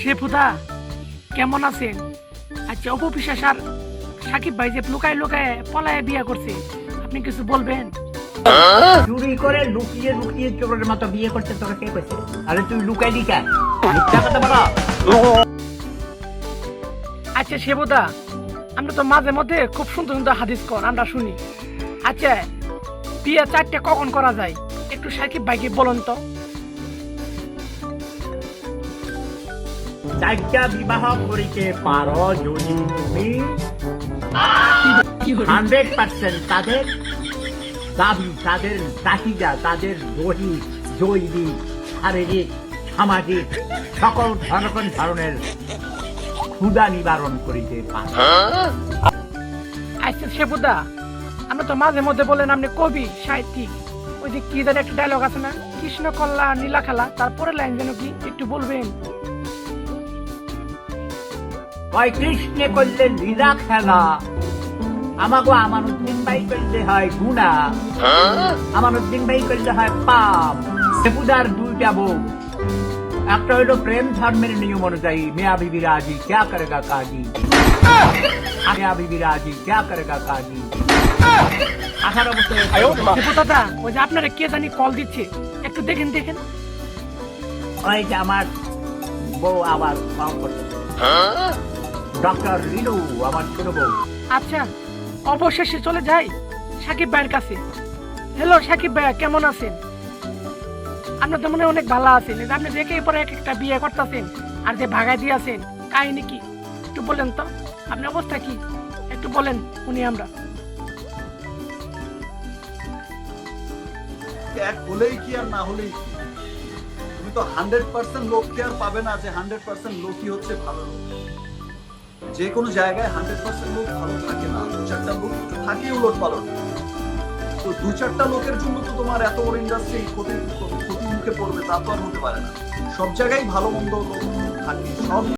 শেফুদা কেমন আছেন আচ্ছা অপবিশ্বাস আর সাকিব ভাই যে লুকায় লুকায় পলায় বিয়ে করছে আপনি কিছু বলবেন? চুরি করে লুকিয়ে লুকিয়ে চোরের মতো বিয়ে করতে তোকে কে কইছে? আরে তুই লুকাইলি কেন? মিথ্যা কথা বলো। আচ্ছা শেবুদা আমরা তো মাঝে মধ্যে খুব সুন্দর সুন্দর হাদিস কর আমরা শুনি। আচ্ছা বিয়ে চারটে কখন করা যায়? একটু সাকিব ভাইকে বলুন তো। চারটা বিবাহ করিতে পারো যদি তুমি। হান্ড্রেড পার্সেন্ট তাদের দাবি, তাদের চাহিদা, তাদের শারীরিক, সামাজিক, সকল ধরনের ক্ষুদা নিবারণ করিতে শেবুদা আমরা তো মাঝে মধ্যে বলেন আপনি কবি, সাহিত্যিক। ওই যে কি জানি একটা ডায়লগ আছে না? কৃষ্ণ কল্লা নীলা খেলা তারপরে লাইন যেন কি? একটু বলবেন। ওই কৃষ্ণে করলে লীলা খেলা। আমাকে আমানুদ্দিন ভাই করলে হয় গুণা। আমানুদ্দিন ভাই করলে হয় পাপ। সেপুদার দুইটা বউ একটা হইল প্রেম ধর্মের নিয়ম অনুযায়ী মেয়া বিবি রাজি ক্যা করেগা কাজি। মেয়া বিবি রাজি ক্যা করেগা কাজি। আঠারো বছর দাদা ওই যে আপনারা কে জানি কল দিচ্ছে একটু দেখেন দেখেন। ওই যে আমার বউ আবার ফোন করছে। ডক্টর রিনু আমার ছোট বউ। আচ্ছা অবশেষে চলে যাই সাকিব ভাইয়ের কাছে। হ্যালো সাকিব ভাইয়া কেমন আছেন? আপনার তো মনে অনেক ভালো আছেন। এই যে আপনি দেখে পরে এক একটা বিয়ে করতেছেন আর যে ভাগাই দিয়েছেন কাহিনী কি? একটু বলেন তো। আপনার অবস্থা কি? একটু বলেন উনি আমরা। এক হলেই কি আর না হলেই কি? তুমি তো হান্ড্রেড পার্সেন্ট লোককে আর পাবে না যে হান্ড্রেড পার্সেন্ট লোকই হচ্ছে ভালো লোক। যে কোনো জায়গায় হান্ড্রেড পার্সেন্ট লোক ভালো থাকে না, দু চারটা লোক থাকে উলট পালট। তো দু চারটা লোকের জন্য তো তোমার এত বড় ইন্ডাস্ট্রি ক্ষতি ক্ষতি মুখে পড়বে, তা তো আর হতে পারে না। সব জায়গায় ভালো, মন্দ লোক থাকে, সব